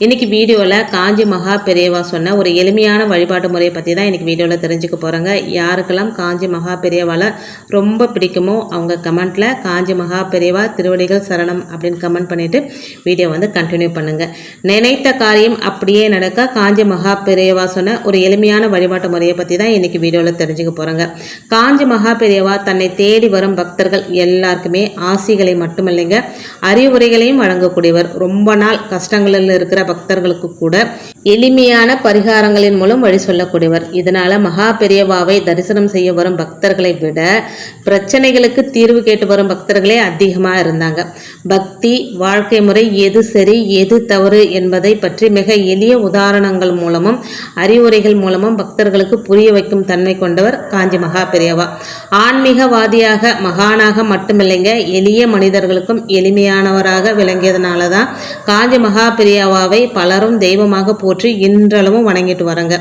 இன்றைக்கி வீடியோவில் காஞ்சி மகா பெரியவா சொன்ன ஒரு எளிமையான வழிபாட்டு முறையை பற்றி தான் இன்றைக்கி வீடியோவில் தெரிஞ்சுக்க போகிறாங்க யாருக்கெல்லாம் காஞ்சி மகா பெரியவாவில் ரொம்ப பிடிக்குமோ அவங்க கமெண்ட்டில் காஞ்சி மகா பெரியவா திருவடிகள் சரணம் அப்படின்னு கமெண்ட் பண்ணிவிட்டு வீடியோ வந்து கண்டினியூ பண்ணுங்கள் நினைத்த காரியம் அப்படியே நடக்க காஞ்சி மகா பெரியவா சொன்ன ஒரு எளிமையான வழிபாட்டு முறையை பற்றி தான் இன்றைக்கி வீடியோவில் தெரிஞ்சுக்க போகிறாங்க காஞ்சி மகா பெரியவா தன்னை தேடி வரும் பக்தர்கள் எல்லாருக்குமே ஆசிகளை மட்டுமில்லைங்க அறிவுரைகளையும் வழங்கக்கூடியவர். ரொம்ப நாள் கஷ்டங்களில் இருக்கிற பக்தர்களுக்கு கூட எளிமையான பரிகாரங்களின் மூலம் வழி சொல்லக்கூடியவர். இதனால மகா பெரியவாவை தரிசனம் செய்ய வரும் பக்தர்களை விட பிரச்சனைகளுக்கு தீர்வு கேட்டு வரும் பக்தர்களே அதிகமாக இருந்தாங்க. பக்தி வாழ்க்கை முறை எது சரி எது தவறு என்பதை பற்றி மிக எளிய உதாரணங்கள் மூலமும் அறிவுரைகள் மூலமும் பக்தர்களுக்கு புரிய வைக்கும் தன்மை கொண்டவர் காஞ்சி மகா பெரியவா. ஆன்மீகவாதியாக மகானாக மட்டுமில்லைங்க எளிய மனிதர்களுக்கும் எளிமையானவராக விளங்கியதுனால தான் காஞ்சி மகா பெரியவாவை பலரும் தெய்வமாக போற்றி இன்றளவும் வணங்கிட்டு வராங்க.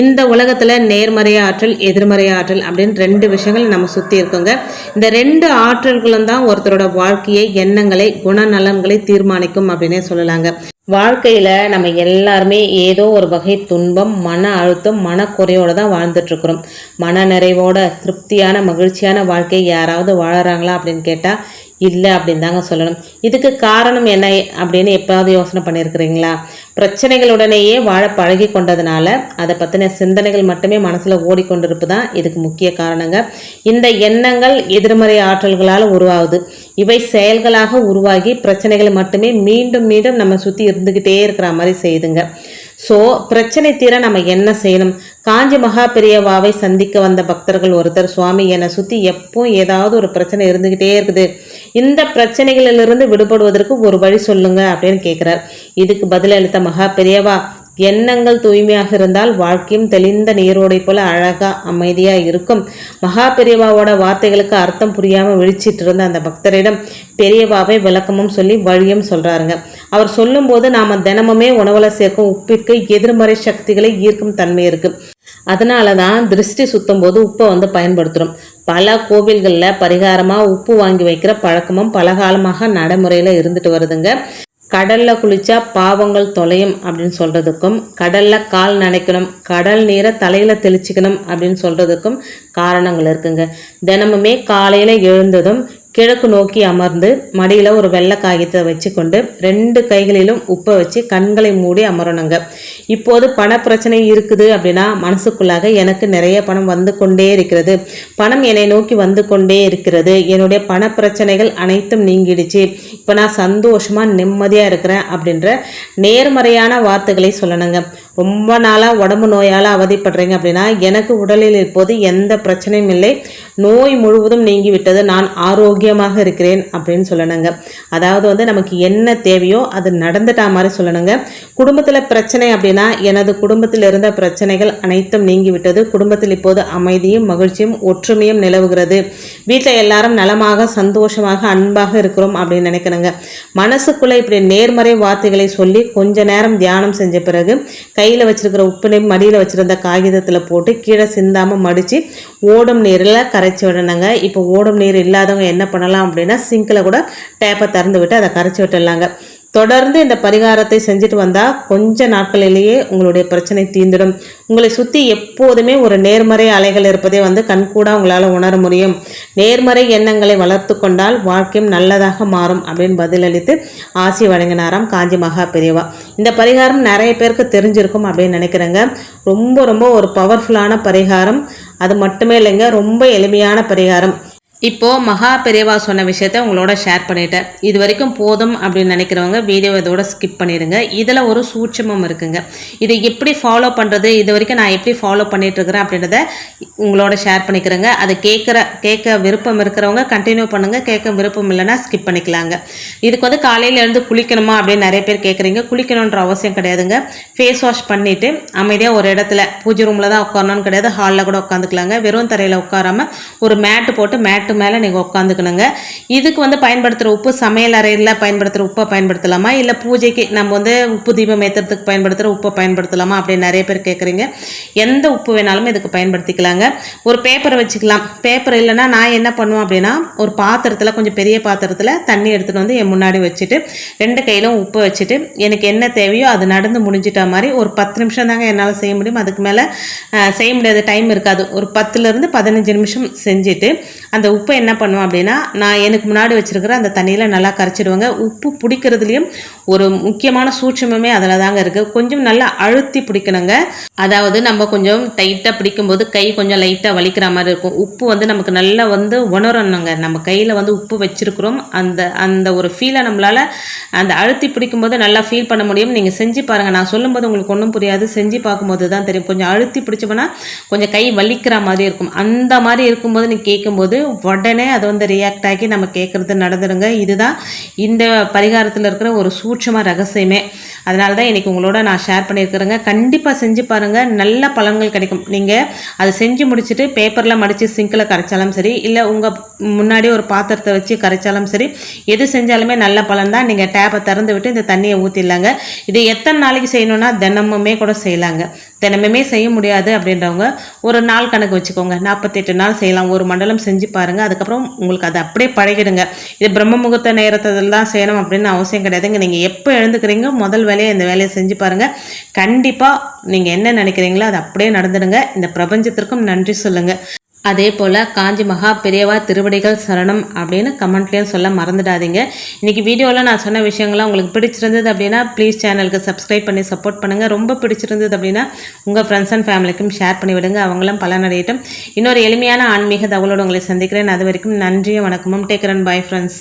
இந்த உலகத்தில் நேர்மறை ஆற்றல் எதிர்மறை ஆற்றல் அப்படின்னு ரெண்டு விஷயங்கள் நம்ம சுற்றி இருக்கோங்க. இந்த ரெண்டு ஆற்றல்களும் தான் ஒருத்தரோட வாழ்க்கையை எண்ணங்களை குணநலன்களை தீர்மானிக்கும் அப்படின்னே சொல்லலாங்க. வாழ்க்கையில் நம்ம எல்லாருமே ஏதோ ஒரு வகை துன்பம் மன அழுத்தம் மனக்குறையோடு தான் வாழ்ந்துட்டுருக்குறோம். மன நிறைவோட திருப்தியான மகிழ்ச்சியான வாழ்க்கை யாராவது வாழறாங்களா அப்படின்னு கேட்டால் இல்லை அப்படின்னு தாங்க சொல்லணும். இதுக்கு காரணம் என்ன அப்படின்னு எப்போயாவது யோசனை பண்ணியிருக்கிறீங்களா பிரச்சனைகளுடனேயே வாழ பழகி கொண்டதுனால அதை பற்றின சிந்தனைகள் மட்டுமே மனசில் ஓடிக்கொண்டிருப்பு தான் இதுக்கு முக்கிய காரணங்க. இந்த எண்ணங்கள் எதிர்மறை ஆற்றல்களால் உருவாகுது. இவை செயல்களாக உருவாகி பிரச்சனைகளை மட்டுமே மீண்டும் மீண்டும் நம்ம சுற்றி இருந்துக்கிட்டே இருக்கிற மாதிரி செய்யுதுங்க. ஸோ பிரச்சனை தீர நம்ம என்ன செய்யணும்? காஞ்சி மகா பெரியவாவை சந்திக்க வந்த பக்தர்கள் ஒருத்தர் சுவாமி என்னை சுற்றி எப்போ ஏதாவது ஒரு பிரச்சனை இருந்துக்கிட்டே இருக்குது. இந்த பிரச்சனைகளிலிருந்து விடுபடுவதற்கு ஒரு வழி சொல்லுங்க அப்படின்னு கேட்குறார் இதுக்கு பதிலளித்த மகா பெரியவா எண்ணங்கள் தூய்மையாக இருந்தால் வாழ்க்கையும் தெளிந்த நீரோடை போல அழகாக அமைதியாக இருக்கும். மகா பெரியவாவோட வார்த்தைகளுக்கு அர்த்தம் புரியாமல் விழிச்சிட்டு இருந்த அந்த பக்தரிடம் பெரியவாவை விளக்கமும் சொல்லி வழியும் சொல்கிறாருங்க அவர் சொல்லும்போது நாம் தினமுமே உணவில் சேர்க்கும் உப்பிற்கு எதிர்மறை சக்திகளை ஈர்க்கும் தன்மை இருக்குது அதனால தான் திருஷ்டி சுத்தும் போது உப்பை வந்து பயன்படுத்துகிறோம் பல கோவில்களில் பரிகாரமாக உப்பு வாங்கி வைக்கிற பழக்கமும் பலகாலமாக நடைமுறையில் இருந்துட்டு வருதுங்க. கடலில் குளித்தா பாவங்கள் தொலையும் அப்படின்னு சொல்கிறதுக்கும் கடலில் கால் நனைக்கணும் கடல் நீரை தலையில் தெளிச்சிக்கணும் அப்படின்னு சொல்கிறதுக்கும் காரணங்கள் இருக்குங்க. தினமுமே காலையில் எழுந்ததும் கிழக்கு நோக்கி அமர்ந்து மடியில் ஒரு வெள்ளை காகிதத்தை வச்சுக்கொண்டு ரெண்டு கைகளிலும் உப்பை வச்சு கண்களை மூடி அமரணுங்க. இப்போது பண பிரச்சனை இருக்குது அப்படின்னா மனசுக்குள்ளாக எனக்கு நிறைய பணம் வந்து கொண்டே இருக்கிறது. பணம் என்னை நோக்கி வந்து கொண்டே இருக்கிறது. என்னுடைய பண பிரச்சனைகள் அனைத்தும் நீங்கிடுச்சு. இப்போ நான் சந்தோஷமாக நிம்மதியாக இருக்கிறேன் அப்படின்ற நேர்மறையான வார்த்தைகளை சொல்லணுங்க. ரொம்ப நாளாக உடம்பு நோயால் அவதிப்படுறீங்க அப்படின்னா எனக்கு உடலில் இப்போது எந்த பிரச்சனையும் இல்லை. நோய் முழுவதும் நீங்கி விட்டது நான் ஆரோக்கியமாக இருக்கிறேன் அப்படின்னு சொல்லணுங்க. அதாவது வந்து நமக்கு என்ன தேவையோ அது நடந்துட்டா மாதிரி சொல்லணுங்க. குடும்பத்தில் பிரச்சனை அப்படின்னா எனது குடும்பத்தில் இருந்த பிரச்சனைகள் அனைத்தும் நீங்கிவிட்டது. குடும்பத்தில் இப்போது அமைதியும் மகிழ்ச்சியும் ஒற்றுமையும் நிலவுகிறது. வீட்டில் எல்லாரும் நலமாக சந்தோஷமாக அன்பாக இருக்கிறோம் அப்படின்னு நினைக்கணுங்க. மனசுக்குள்ளே இப்படி நேர்மறை வார்த்தைகளை சொல்லி கொஞ்ச நேரம் தியானம் செஞ்ச பிறகு கையில் வச்சிருக்கிற உப்பினை மடியில் வச்சிருந்த காகிதத்தில் போட்டு கீழே சிந்தாமல் மடித்து ஓடும் நீரில் கரைச்சி விடணுங்க. இப்போ ஓடும் நீர் இல்லாதவங்க என்ன பண்ணலாம் அப்படின்னா சிங்கில் கூட டேப்பை திறந்து விட்டு அதை கரைச்சி விட்டுடலாங்க. தொடர்ந்து இந்த பரிகாரத்தை செஞ்சுட்டு வந்தால் கொஞ்ச நாட்களிலேயே உங்களுடைய பிரச்சனை தீர்ந்துடும். உங்களை சுற்றி எப்போதுமே ஒரு நேர்மறை அலைகள் இருப்பதே வந்து கண்கூடாக உங்களால் உணர முடியும். நேர்மறை எண்ணங்களை வளர்த்து கொண்டால் வாழ்க்கையும் நல்லதாக மாறும் அப்படின்னு பதிலளித்து ஆசி வழங்கினாராம் காஞ்சி மகா பெரியவா. இந்த பரிகாரம் நிறைய பேருக்கு தெரிஞ்சிருக்கும் அப்படின்னு நினைக்கிறேங்க. ரொம்ப ரொம்ப ஒரு பவர்ஃபுல்லான பரிகாரம். அது மட்டுமே இல்லைங்க ரொம்ப எளிமையான பரிகாரம். இப்போது மகா பெரியவா சொன்ன விஷயத்த உங்களோட ஷேர் பண்ணிட்டேன். இது வரைக்கும் போதும் அப்படின்னு நினைக்கிறவங்க வீடியோ இதோட ஸ்கிப் பண்ணிடுங்க. இதில் ஒரு சூட்சமம் இருக்குங்க. இதை எப்படி ஃபாலோ பண்ணுறது இது வரைக்கும் நான் எப்படி ஃபாலோ பண்ணிகிட்ருக்கிறேன் அப்படின்றத உங்களோட ஷேர் பண்ணிக்கிறேங்க. அதை கேட்குற கேட்க விருப்பம் இருக்கிறவங்க கண்டினியூ பண்ணுங்கள் கேட்க விருப்பம் இல்லைன்னா ஸ்கிப் பண்ணிக்கலாங்க. இதுக்கு வந்து காலையில் எழுந்து குளிக்கணுமா அப்படின்னு நிறைய பேர் கேட்குறீங்க குளிக்கணுன்ற அவசியம் கிடையாதுங்க. ஃபேஸ் வாஷ் பண்ணிவிட்டு அமைதியாக ஒரு இடத்துல பூஜை ரூமில் தான் உட்காரணும்னு கிடையாது. ஹாலில் கூட உட்காந்துக்கலாங்க. வெறும் தரையில் உட்காராம ஒரு மேட்டு போட்டு மேட் மேட்டு மேலே நீங்கள் உட்காந்துக்கணுங்க இதுக்கு வந்து பயன்படுத்துகிற உப்பு சமையல் அறையில் பயன்படுத்துகிற உப்பை பயன்படுத்தலாமா? இல்லை பூஜைக்கு நம்ம வந்து உப்பு தீபம் ஏற்றுறதுக்கு பயன்படுத்துகிற உப்பை பயன்படுத்தலாமா? அப்படின்னு நிறைய பேர் கேட்குறீங்க எந்த உப்பு வேணாலும் இதுக்கு பயன்படுத்திக்கலாங்க. ஒரு பேப்பரை வச்சுக்கலாம். பேப்பர் இல்லைன்னா நான் என்ன பண்ணுவேன் அப்படின்னா ஒரு பாத்திரத்தில் கொஞ்சம் பெரிய பாத்திரத்தில் தண்ணி எடுத்துகிட்டு வந்து என் முன்னாடி வச்சுட்டு ரெண்டு கையிலும் உப்பு வச்சுட்டு எனக்கு என்ன தேவையோ அது நடந்து முடிஞ்சிட்ட மாதிரி ஒரு பத்து நிமிஷம் தாங்க என்னால் செய்ய முடியும். அதுக்கு மேலே செய்ய முடியாத டைம் இருக்காது. ஒரு பத்துலேருந்து பதினஞ்சு நிமிஷம் செஞ்சுட்டு அந்த உப்பை என்ன பண்ணுவேன் அப்படின்னா நான் எனக்கு முன்னாடி வச்சுருக்கிற அந்த தண்ணியில் நல்லா கரைச்சிடுவேங்க. உப்பு பிடிக்கிறதுலையும் ஒரு முக்கியமான சூட்சமே அதில் தாங்க இருக்குது கொஞ்சம் நல்லா அழுத்தி பிடிக்கணுங்க. அதாவது நம்ம கொஞ்சம் டைட்டாக பிடிக்கும்போது கை கொஞ்சம் லைட்டாக வலிக்கிற மாதிரி இருக்கும். உப்பு வந்து நமக்கு நல்லா வந்து உணரணுங்க. நம்ம கையில் வந்து உப்பு வச்சுருக்குறோம். அந்த அந்த ஒரு ஃபீலை நம்மளால் அந்த அழுத்தி பிடிக்கும்போது நல்லா ஃபீல் பண்ண முடியும். நீங்கள் செஞ்சு பாருங்கள் நான் சொல்லும்போது உங்களுக்கு ஒன்றும் புரியாது. செஞ்சு பார்க்கும்போது தான் தெரியும். கொஞ்சம் அழுத்தி பிடிச்சோம்னா கொஞ்சம் கை வலிக்கிற மாதிரி இருக்கும். அந்த மாதிரி இருக்கும்போது நீங்கள் கேட்கும்போது உடனே அது வந்து ரியாக்ட் ஆகி நம்ம கேட்குறது நடந்துடுங்க இதுதான் இந்த பரிகாரத்தில் இருக்கிற ஒரு சூட்சமாக ரகசியமே. அதனால தான் இன்றைக்கி உங்களோட நான் ஷேர் பண்ணியிருக்கிறேங்க. கண்டிப்பாக செஞ்சு பாருங்கள் நல்ல பலன்கள் கிடைக்கும். நீங்கள் அதை செஞ்சு முடிச்சுட்டு பேப்பரில் மடித்து சிங்கில் கரைச்சாலும் சரி இல்லை உங்கள் முன்னாடி ஒரு பாத்திரத்தை வச்சு கரைச்சாலும் சரி எது செஞ்சாலுமே நல்ல பலன் தான் நீங்கள் டேப்பை திறந்து விட்டு இந்த தண்ணியை ஊற்றிடலாங்க இது எத்தனை நாளைக்கு செய்யணும்னா தினமுமே கூட செய்யலாங்க. தினமுமே செய்ய முடியாது அப்படின்றவங்க ஒரு நாள் கணக்கு வச்சுக்கோங்க. நாற்பத்தெட்டு நாள் செய்யலாம். ஒரு மண்டலம் செஞ்சு பாருங்கள் அதுக்கப்புறம் உங்களுக்கு அதை அப்படியே பழகிடுங்க. இது பிரம்ம முகூர்த்த நேரத்தில் தான் செய்யணும் அப்படின்னு அவசியம் கிடையாதுங்க. நீங்கள் எப்போ எழுந்துக்கிறீங்க முதல் வேலையை இந்த வேலையை செஞ்சு பாருங்கள் கண்டிப்பாக நீங்கள் என்ன நினைக்கிறீங்களோ அது அப்படியே நடந்துடுங்க. இந்த பிரபஞ்சத்திற்கும் நன்றி சொல்லுங்கள் அதே போல் காஞ்சி மகா பெரியவா திருவடிகள் சரணம் அப்படின்னு கமெண்ட்லேயும் சொல்ல மறந்துடாதீங்க. இன்றைக்கி வீடியோவில் நான் சொன்ன விஷயங்கள்லாம் உங்களுக்கு பிடிச்சிருந்தது அப்படின்னா ப்ளீஸ் சேனலுக்கு சப்ஸ்கிரைப் பண்ணி சப்போர்ட் பண்ணுங்கள் ரொம்ப பிடிச்சிருந்தது அப்படின்னா உங்கள் ஃப்ரெண்ட்ஸ் அண்ட் ஃபேமிலிக்கும் ஷேர் பண்ணி விடுங்க. அவங்களும் பலனடையட்டும். இன்னொரு எளிமையான ஆன்மீக தகவலோடு உங்களை சந்திக்கிறேன். அது வரைக்கும் நன்றியும் வணக்கமும். டேக்கரன் பாய் ஃப்ரெண்ட்ஸ்